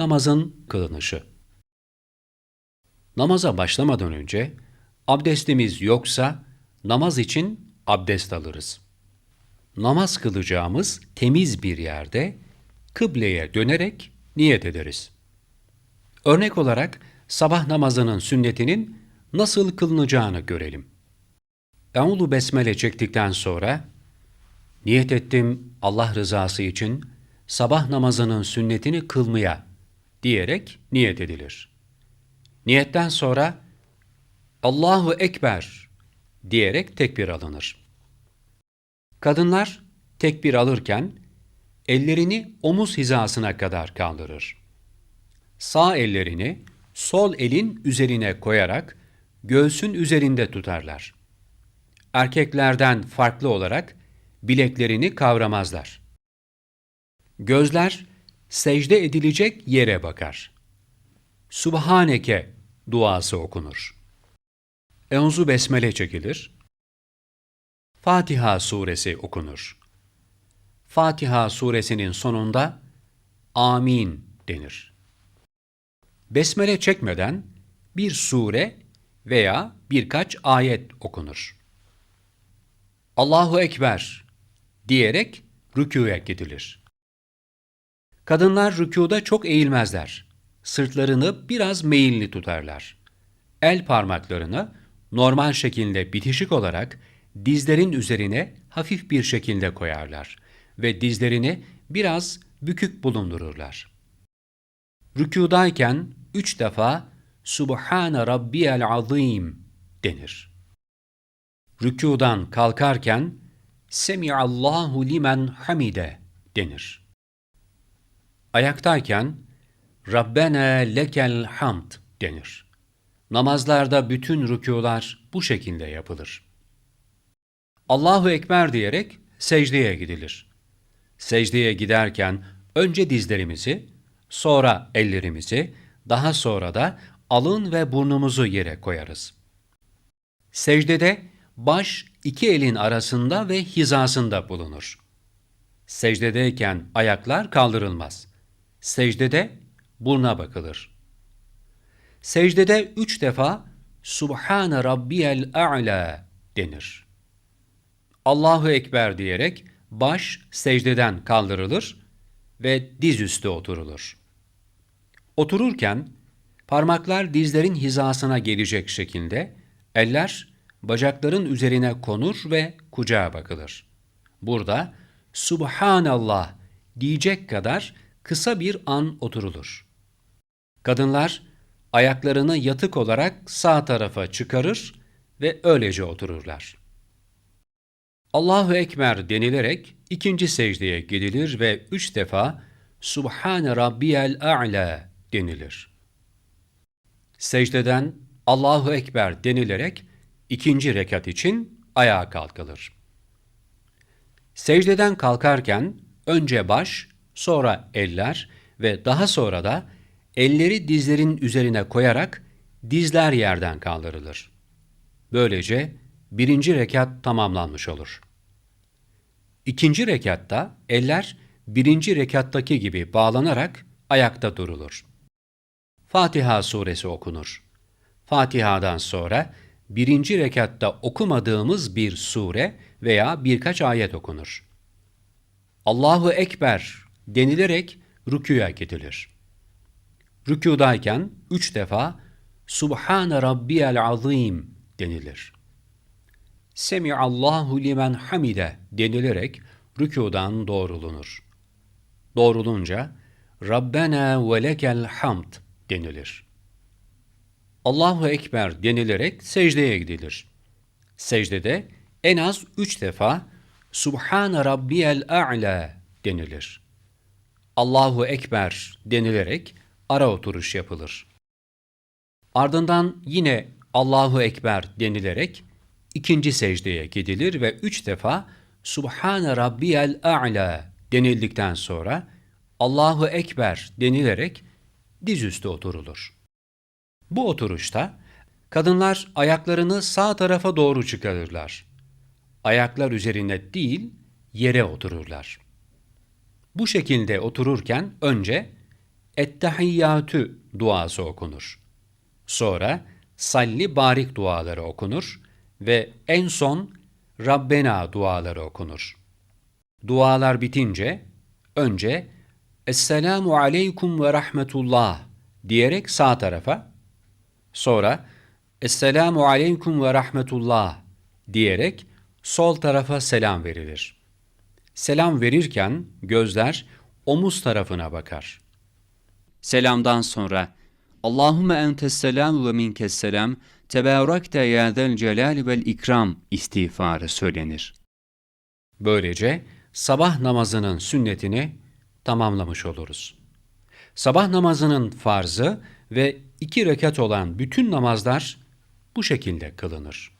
Namazın kılınışı. Namaza başlamadan önce abdestimiz yoksa namaz için abdest alırız. Namaz kılacağımız temiz bir yerde kıbleye dönerek niyet ederiz. Örnek olarak sabah namazının sünnetinin nasıl kılınacağını görelim. Eûzu besmele çektikten sonra niyet ettim Allah rızası için sabah namazının sünnetini kılmaya diyerek niyet edilir. Niyetten sonra Allahu Ekber diyerek tekbir alınır. Kadınlar tekbir alırken ellerini omuz hizasına kadar kaldırır. Sağ ellerini sol elin üzerine koyarak göğsün üzerinde tutarlar. Erkeklerden farklı olarak bileklerini kavramazlar. Gözler secde edilecek yere bakar. Subhaneke duası okunur. Enzu besmele çekilir. Fatiha suresi okunur. Fatiha suresinin sonunda amin denir. Besmele çekmeden bir sure veya birkaç ayet okunur. Allahu Ekber diyerek rükûya gidilir. Kadınlar rükuda çok eğilmezler. Sırtlarını biraz meyilli tutarlar. El parmaklarını normal şekilde bitişik olarak dizlerin üzerine hafif bir şekilde koyarlar ve dizlerini biraz bükük bulundururlar. Rükudayken üç defa Subhane Rabbiyel Azim denir. Rükudan kalkarken Semiallahu limen hamide denir. Ayaktayken Rabbena lekel hamd denir. Namazlarda bütün rükular bu şekilde yapılır. Allahu Ekber diyerek secdeye gidilir. Secdeye giderken önce dizlerimizi, sonra ellerimizi, daha sonra da alın ve burnumuzu yere koyarız. Secdede baş iki elin arasında ve hizasında bulunur. Secdedeyken ayaklar kaldırılmaz. Secdede burna bakılır. Secdede üç defa Subhane Rabbiyel A'la denir. Allahu Ekber diyerek baş secdeden kaldırılır ve dizüstü oturulur. Otururken parmaklar dizlerin hizasına gelecek şekilde eller bacakların üzerine konur ve kucağa bakılır. Burada Subhanallah diyecek kadar kısa bir an oturulur. Kadınlar ayaklarını yatık olarak sağ tarafa çıkarır ve öylece otururlar. Allahu Ekber denilerek ikinci secdeye gidilir ve üç defa Subhane Rabbiyel A'la denilir. Secdeden Allahu Ekber denilerek ikinci rekat için ayağa kalkılır. Secdeden kalkarken önce baş, sonra eller ve daha sonra da elleri dizlerin üzerine koyarak dizler yerden kaldırılır. Böylece birinci rekat tamamlanmış olur. İkinci rekatta eller birinci rekattaki gibi bağlanarak ayakta durulur. Fatiha suresi okunur. Fatiha'dan sonra birinci rekatta okumadığımız bir sure veya birkaç ayet okunur. Allahu Ekber denilerek rüküya gidilir. Rükudayken üç defa Subhane Rabbiyel Azim denilir. Semiallahu limen hamide denilerek rükudan doğrulunur. Doğrulunca Rabbena ve lekel hamd denilir. Allahu Ekber denilerek secdeye gidilir. Secdede en az üç defa Subhane Rabbiyel A'la denilir. Allahu Ekber denilerek ara oturuş yapılır. Ardından yine Allahu Ekber denilerek ikinci secdeye gidilir ve üç defa Subhane Rabbiyel A'la denildikten sonra Allahu Ekber denilerek dizüstü oturulur. Bu oturuşta kadınlar ayaklarını sağ tarafa doğru çıkarırlar. Ayaklar üzerine değil, yere otururlar. Bu şekilde otururken önce Ettehiyyatü duası okunur. Sonra salli barik duaları okunur ve en son Rabbena duaları okunur. Dualar bitince önce Esselamu aleykum ve rahmetullah diyerek sağ tarafa, sonra Esselamu aleykum ve rahmetullah diyerek sol tarafa selam verilir. Selam verirken gözler omuz tarafına bakar. Selamdan sonra Allahümme entes selam ve minkes selam tebarakte ya zel vel ikram istiğfarı söylenir. Böylece sabah namazının sünnetini tamamlamış oluruz. Sabah namazının farzı ve iki rekat olan bütün namazlar bu şekilde kılınır.